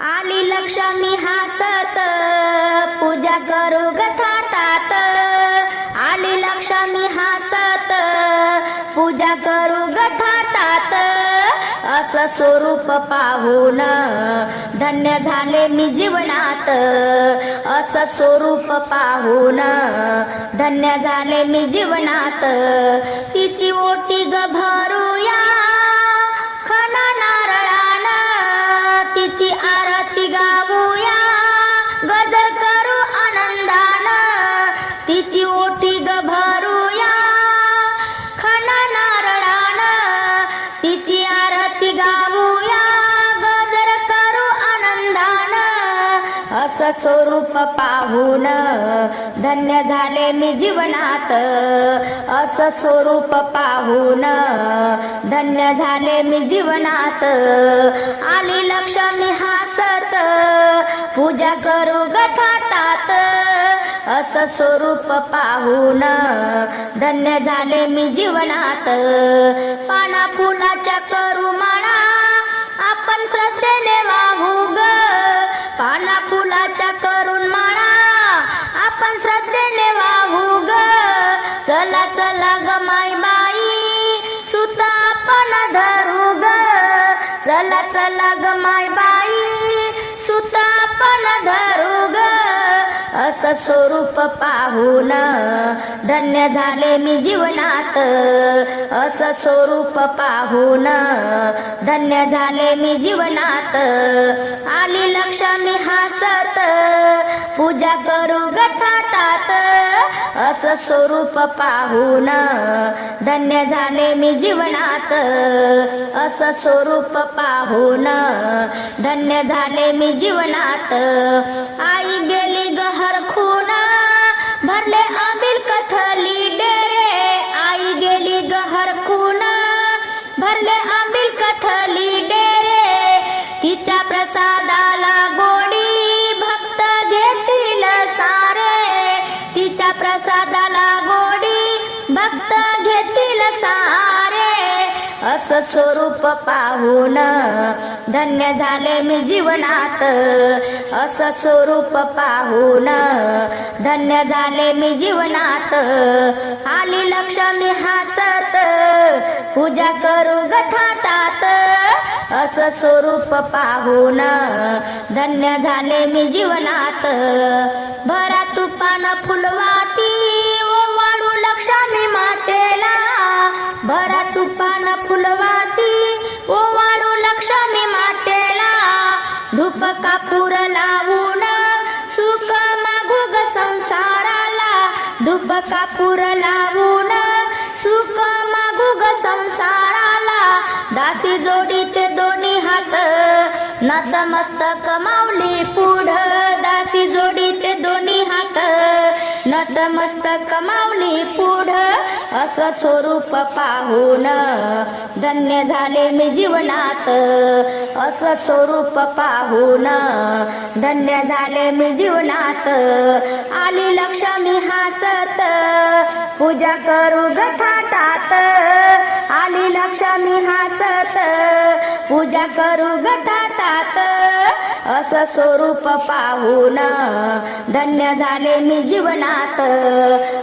आली लक्ष्मी हासत पूजा करू गथातात आली लक्ष्मी हासत पूजा करू गथातात असं स्वरूप पाहून धन्य झाले मी जीवनात. असं स्वरूप पाहून धन्य झाले मी जीवनात. तिची ओटी ग पाहून धन्य झाले मी जीवनात. असं स्वरूप पाहून धन्य झाले मी जीवनात. आली लक्ष्मी हासत पूजा करू गथातात. असं स्वरूप पाहून धन्य झाले मी जीवनात. पाना फुलाच्या करू म्हणा आपण श्रद्धेने वाहू ग. पाना फुलाच्या चला चला ग माय बाई. सुता आपण धरू ग. चला चला ग माय बाई. सुता आपण धरू ग. असं स्वरूप पाहून धन्य झाले मी जीवनात. असं स्वरूप पाहून धन्य झाले मी जीवनात. आली लक्ष्मी हासत. पूजा करू गथातात असं स्वरूप पाहून धन्य झाले मी जीवनात असं स्वरूप पाहून धन्य झाले मी जीवनात. आई गेली गहर खून भरले आबिल कथली डेरे. आई गेली गहर खून भरले आबिल कथली स्वरूप पाहून धन्य झाले मी जीवनात. असं स्वरूप पाहून धन्य झाले मी जीवनात. आली लक्ष्मी हासत पूजा करू ग थाटात असं स्वरूप पाहून धन्य झाले मी जीवनात. भरा तुपान फुलवात कापूर लावून सुख मागू ग संसाराला. धूप कापूर लावून सुख मागू ग संसाराला. दासी जोडीत दोन्ही हात. नतमस्तक मावली पुढ. दासी जोडी ते दोन्ही हात. नतमस्तक माऊली पुढ. असं स्वरूप पाहून धन्य झाले मी जीवनात. असं स्वरूप पाहून धन्य झाले मी जीवनात. आली लक्ष्मी हासत. पूजा करू गथाटात आली लक्ष्मी हसत. पूजा करू ग असं स्वरूप पाहून धन्य झाले मी जीवनात.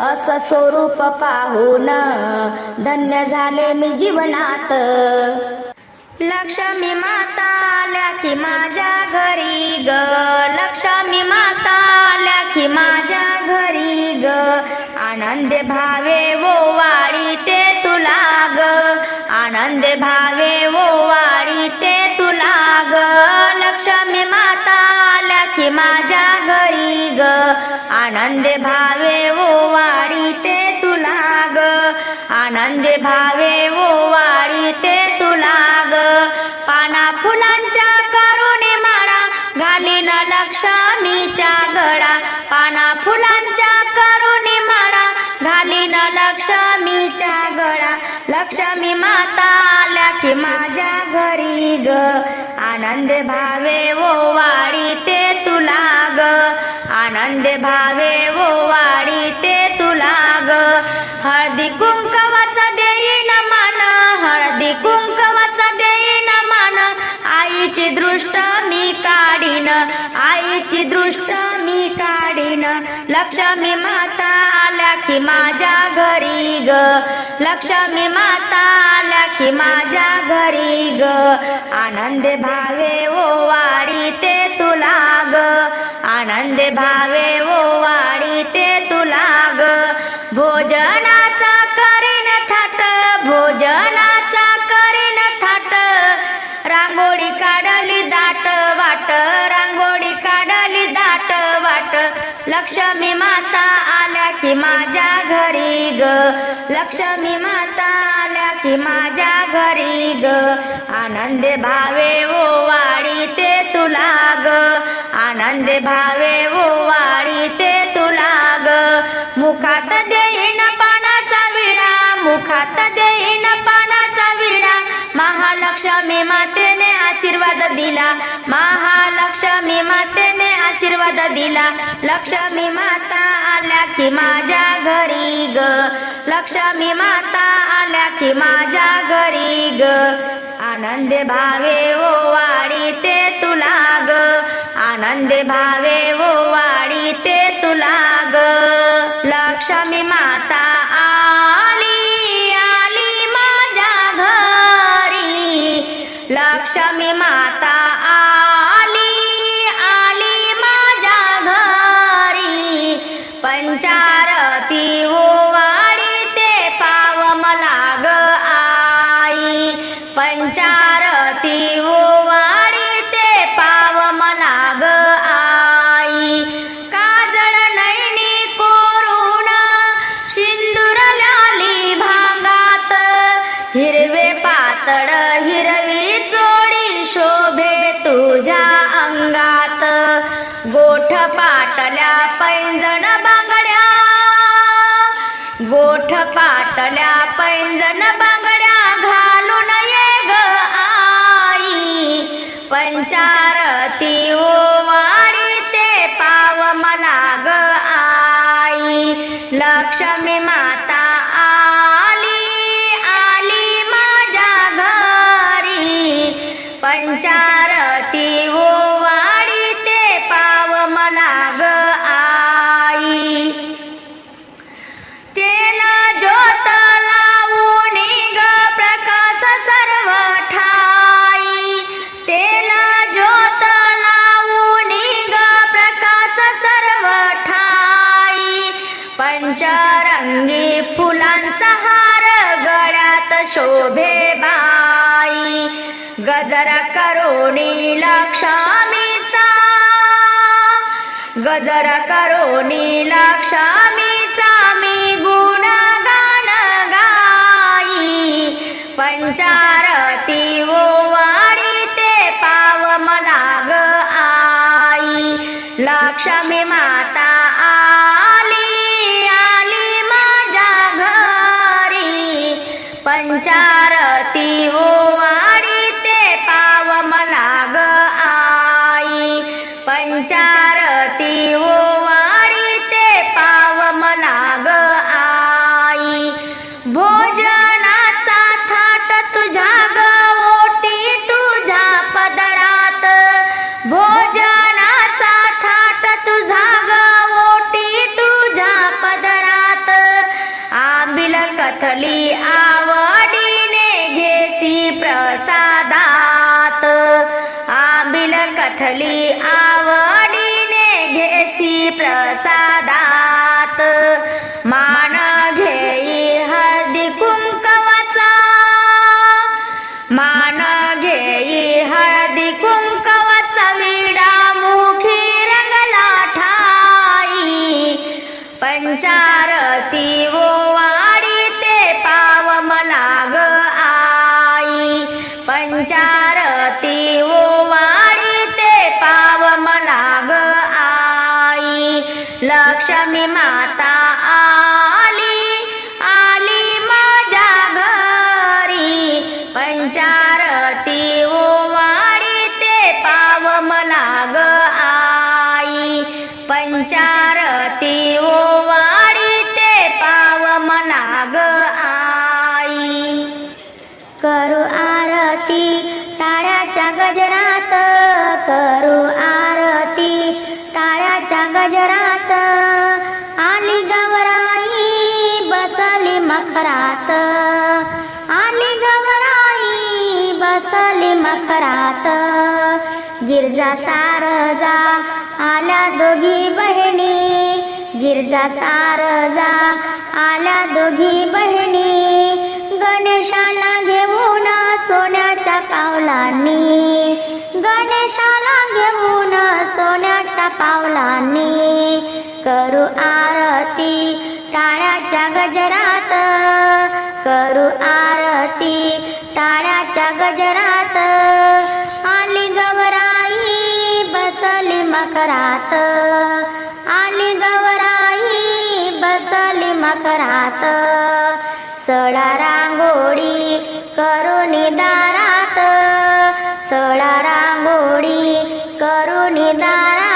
असं स्वरूप पाहून धन्य झाले मी जीवनात. लक्ष्मी माता आल्या की माझ्या घरी ग. लक्ष्मी माता आल्या की माझ्या घरी ग. आनंद भावे वो वाडी ते आनंद भावे ओ वाडी ते तुला ग. लक्ष्मी माता आल्या की माझ्या घरी ग. आनंद भावे ओ वाडी ते तुला ग. आनंद भावे ओ वाडी ते तुला ग. पाना फुलांच्या करुणी माळा घालीन लक्ष्मीच्या गळा. पाना फुला लक्ष्मीच्या गळा लक्ष्मी माता आल्या की माझ्या घरी ग. आनंद भावे वो वाडी ते तुला ग. आनंद भावे वो वाडी ते तुला ग. हळदी कुंकवाचा देईन मान हळदी कुंकवाचा देईन मान. आईची दृष्ट मी काढीन आईची दृष्ट लक्ष्मी माता आल्या की माझ्या घरी ग. लक्ष्मी माता आल्या की माझ्या घरी ग. आनंद भावे ओ वाडी ते तुला ग. आनंदे भावे ओ लक्ष्मी माता आल्या की माझ्या घरी ग. लक्ष्मी माता आल्या की माझ्या घरी ग. आनंद भावे ओ वाडी ते तुला ग. आनंद भावे ओ वाडी ते महालक्ष्मी मातेने आशीर्वाद दिला. महालक्ष्मी मातेने आशीर्वाद दिला. लक्ष्मी माता आल्या की माझ्या घरी ग. लक्ष्मी माता आल्या की माझ्या घरी ग. आनंद भावे ओ वाडी ते तुला ग. आनंद भावे ओ वाडी ते तुला ग. लक्ष्मी माता पाटल्या पैंजण बांगड्या. गोठ पाटल्या पैंजण बांगड्या घालून ये ग आई. पंचारती गजर करोणी लक्ष्मीचा गजर करोणी लक्ष्मीचा मी गुणगान गाई. पंचारती ओवाळी ते पाव मला ग आई. लक्ष्मी माता आली आली माझ्या घरी. पंचारती ओ कथली आवडीने घेसी प्रसादात. आंबिल कथली आवडीने घेसी प्रसादात. चरती ओ वाडी ते पाव मनाग आई. करू आरती टाळ्याच्या गजरात करू आरती टाळ्याच्या गजरात. आली गवराई बसली मखरात आली गवराई बसली मखरात. गिरजा सारजा आल्या दोघी बहिणी गिरजा सारजा. आल्या दोघी बहिणी गणेशाला घेऊन सोन्याच्या पावलांनी. गणेशाला घेऊन सोन्याच्या पावलांनी करू आरती टाळ्याच्या गजरात. करू आरती टाळ्याच्या गजरात. बसली मकरात आली गवराई बसली मकरात सळा रांगोळी करून दारात. सळा रांगोळी करून दारात.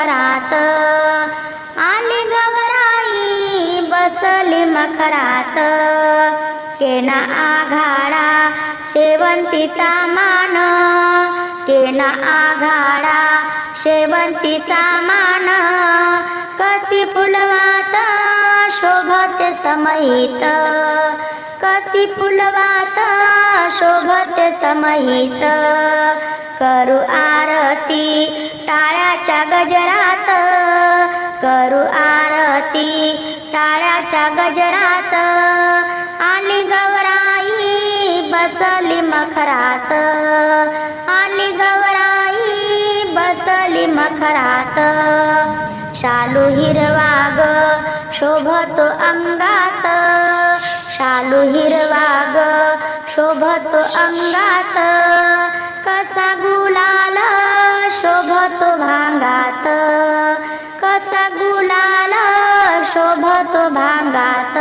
मखरात आली गवराई बसली मखरात. केना आघाडा शेवंतीचा मान. केना आघाडा शेवंतीचा मान. कशी फुलवात शोभते समयित कशी फुलवाता शोभत समहित. करू आरती टाळ्याच्या गजरात. करू आरती टाळ्याच्या गजरात. आली गवराई बसली मखरात. आली गवराई बसली मखरात. शालू हिरवा ग शोभतो अंगात. शालू हिरवा ग शोभतो अंगात. कसा गुलाल शोभतो भांगात. कसा गुलाल शोभतो भांगात.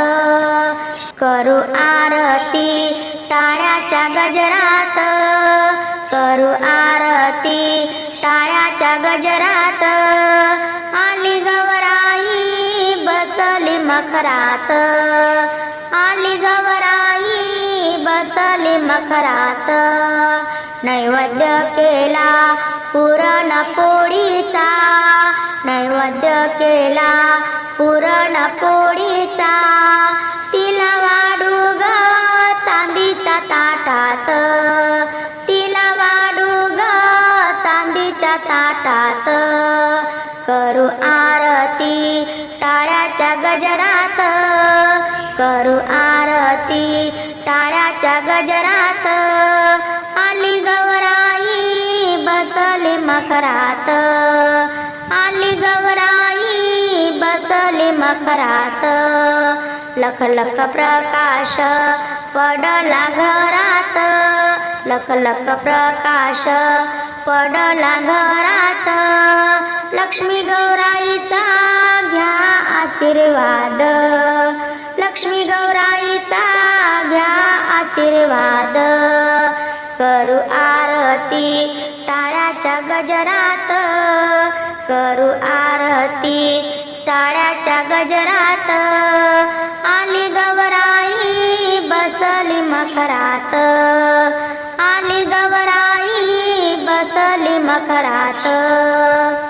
करू आरती टाळ्याच्या गजरात. करू आरती टाळ्याच्या गजरात. आली गवराई बसली मखरात. मखरात नैवेद्य केला पुरण पोळीचा. नैवेद्य केला पुरण पोळीचा. तिला वाढू ग चांदीच्या ताटात. तिला वाढू ग चांदीच्या ताटात. करू आरती टाळ्याच्या गजरात. करू आरती देवाच्या गजरात. आली गवराई बसले मखरात. आली गवराई बसले मखरात. लख लख प्रकाश पडला घरात. लख लख प्रकाश पडला घरात. लक्ष्मी गौराईचा घ्या आशीर्वाद. लक्ष्मी गौराईचा घ्या आशीर्वाद. करू आरती टाळ्याच्या गजरात. करू आरती टाळ्याच्या गजरात. आली गवराई बसली मखरात. आली गवराई बसली मखरात.